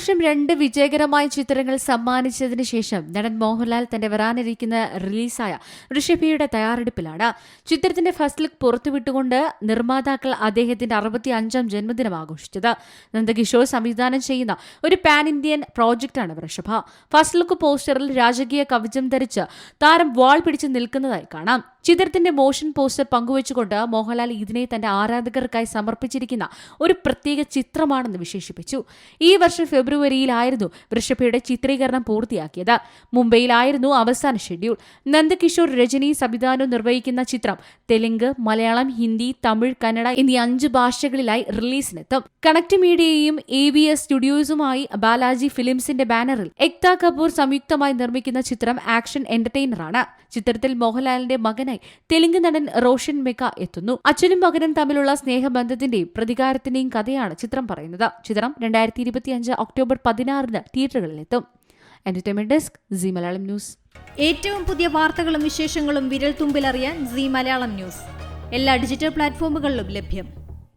വർഷം രണ്ട് വിജയകരമായ ചിത്രങ്ങൾ സമ്മാനിച്ചതിന് ശേഷം നടൻ മോഹൻലാൽ തന്റെ വരാനിരിക്കുന്ന റിലീസായ ഋഷഭിയുടെ തയ്യാറെടുപ്പിലാണ്. ചിത്രത്തിന്റെ ഫസ്റ്റ് ലുക്ക് പുറത്തുവിട്ടുകൊണ്ട് നിർമ്മാതാക്കൾ അദ്ദേഹത്തിന്റെ അറുപത്തി അഞ്ചാം ജന്മദിനം ആഘോഷിച്ചത്. നന്ദകിഷോർ സംവിധാനം ചെയ്യുന്ന ഒരു പാൻ ഇന്ത്യൻ പ്രോജക്റ്റാണ് വൃഷഭ. ഫസ്റ്റ് ലുക്ക് പോസ്റ്ററിൽ രാജകീയ കവചം ധരിച്ച് താരം വാൾ പിടിച്ച് നിൽക്കുന്നതായി കാണാം. ചിത്രത്തിന്റെ മോഷൻ പോസ്റ്റർ പങ്കുവച്ചുകൊണ്ട് മോഹൻലാൽ ഇതിനെ തന്റെ ആരാധകർക്കായി സമർപ്പിച്ചിരിക്കുന്ന ഒരു പ്രത്യേക ചിത്രമാണെന്ന് വിശേഷിപ്പിച്ചു. ഈ വർഷം ഫെബ്രുവരിയിലായിരുന്നു വൃഷഭയുടെ ചിത്രീകരണം പൂർത്തിയാക്കിയത്. മുംബൈയിലായിരുന്നു അവസാന ഷെഡ്യൂൾ. നന്ദകിഷോർ രജനി സംവിധാനം നിർവഹിക്കുന്ന ചിത്രം തെലുങ്ക് മലയാളം ഹിന്ദി തമിഴ് കന്നഡ എന്നീ അഞ്ച് ഭാഷകളിലായി റിലീസിനെത്തും. കണക്ട് മീഡിയയും എ വി എസ് സ്റ്റുഡിയോസുമായി ബാലാജി ഫിലിംസിന്റെ ബാനറിൽ എക്ത കപൂർ സംയുക്തമായി നിർമ്മിക്കുന്ന ചിത്രം ആക്ഷൻ എന്റർടൈനറാണ്. ചിത്രത്തിൽ മോഹൻലാലിന്റെ മകനായി തെലുങ്ക് നടൻ റോഷൻ മെക്ക എത്തുന്നു. അച്ഛനും മകനും തമ്മിലുള്ള സ്നേഹബന്ധത്തിന്റെയും പ്രതികാരത്തിന്റെയും കഥയാണ് ചിത്രം പറയുന്നത്. ചിത്രം രണ്ടായിരത്തി ഇരുപത്തിയഞ്ച് ഒക്ടോബർ പതിനാറിന് തിയേറ്ററുകളിലെത്തും. Entertainment desk Zee Malayalam news ഏറ്റവും പുതിയ വാർത്തകളും വിശേഷങ്ങളും വിരൽ തുമ്പിലറിയാൻ ജി മലയാളം ന്യൂസ് എല്ലാ ഡിജിറ്റൽ പ്ലാറ്റ്ഫോമുകളിലും ലഭ്യം.